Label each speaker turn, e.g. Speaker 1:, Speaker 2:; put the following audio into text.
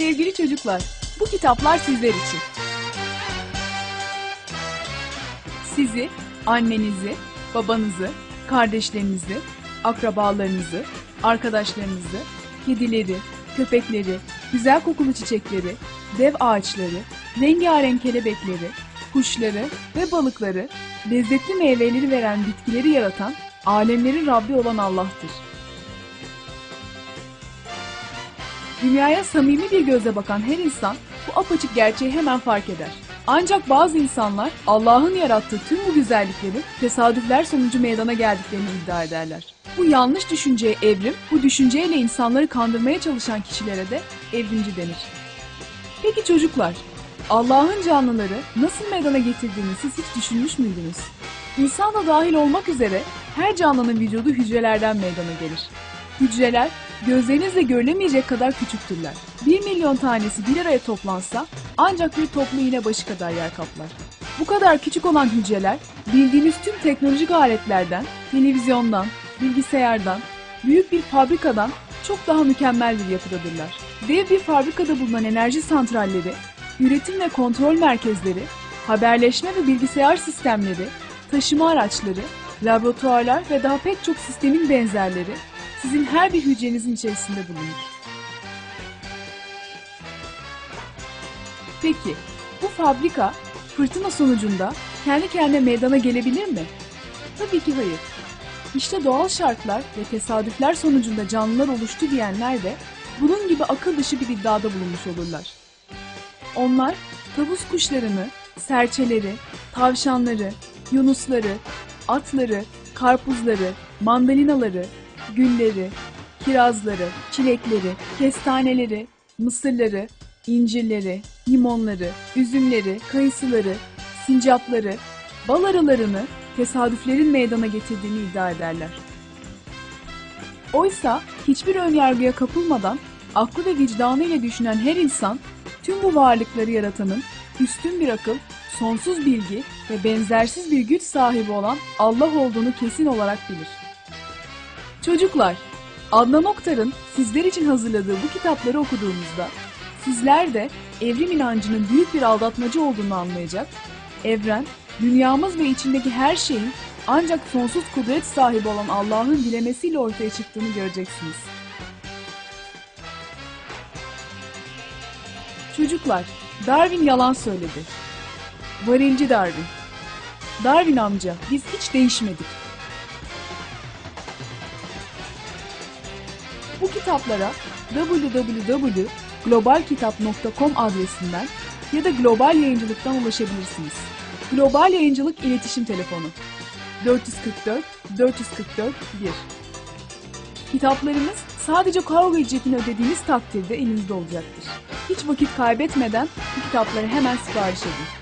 Speaker 1: Sevgili çocuklar, bu kitaplar sizler için. Sizi, annenizi, babanızı, kardeşlerinizi, akrabalarınızı, arkadaşlarınızı, kedileri, köpekleri, güzel kokulu çiçekleri, dev ağaçları, rengarenk kelebekleri, kuşları ve balıkları, lezzetli meyveleri veren bitkileri yaratan alemlerin Rabbi olan Allah'tır. Dünyaya samimi bir gözle bakan her insan bu apaçık gerçeği hemen fark eder. Ancak bazı insanlar Allah'ın yarattığı tüm bu güzellikleri tesadüfler sonucu meydana geldiklerini iddia ederler. Bu yanlış düşünceye evrim, bu düşünceyle insanları kandırmaya çalışan kişilere de evrimci denir. Peki çocuklar, Allah'ın canlıları nasıl meydana getirdiğini siz hiç düşünmüş müydünüz? İnsan da dahil olmak üzere her canlının vücudu hücrelerden meydana gelir. Hücreler gözlerinizle görülemeyecek kadar küçüktürler. 1 milyon tanesi bir araya toplansa ancak bir toplu iğne başı kadar yer kaplar. Bu kadar küçük olan hücreler bildiğimiz tüm teknolojik aletlerden, televizyondan, bilgisayardan, büyük bir fabrikadan çok daha mükemmel bir yapıdadırlar. Dev bir fabrikada bulunan enerji santralleri, üretim ve kontrol merkezleri, haberleşme ve bilgisayar sistemleri, taşıma araçları, laboratuvarlar ve daha pek çok sistemin benzerleri sizin her bir hücrenizin içerisinde bulunur. Peki, bu fabrika fırtına sonucunda kendi kendine meydana gelebilir mi? Tabii ki hayır. İşte doğal şartlar ve tesadüfler sonucunda canlılar oluştu diyenler de bunun gibi akıl dışı bir iddiada bulunmuş olurlar. Onlar tavus kuşlarını, serçeleri, tavşanları, yunusları, atları, karpuzları, mandalinaları, gülleri, kirazları, çilekleri, kestaneleri, mısırları, incirleri, limonları, üzümleri, kayısıları, sincapları, bal arılarını tesadüflerin meydana getirdiğini iddia ederler. Oysa hiçbir önyargıya kapılmadan aklı ve vicdanıyla düşünen her insan tüm bu varlıkları yaratanın üstün bir akıl, sonsuz bilgi ve benzersiz bir güç sahibi olan Allah olduğunu kesin olarak bilir. Çocuklar, Adnan Oktar'ın sizler için hazırladığı bu kitapları okuduğunuzda sizler de evrim inancının büyük bir aldatmacı olduğunu anlayacak, evren, dünyamız ve içindeki her şeyin ancak sonsuz kudret sahibi olan Allah'ın dilemesiyle ortaya çıktığını göreceksiniz. Çocuklar, Darwin yalan söyledi. Varilci Darwin. Darwin amca, biz hiç değişmedik. Bu kitaplara www.globalkitap.com adresinden ya da Global Yayıncılık'tan ulaşabilirsiniz. Global Yayıncılık İletişim Telefonu 444 444 1 Kitaplarımız sadece kargo ücretini ödediğiniz takdirde elinizde olacaktır. Hiç vakit kaybetmeden bu kitapları hemen sipariş edin.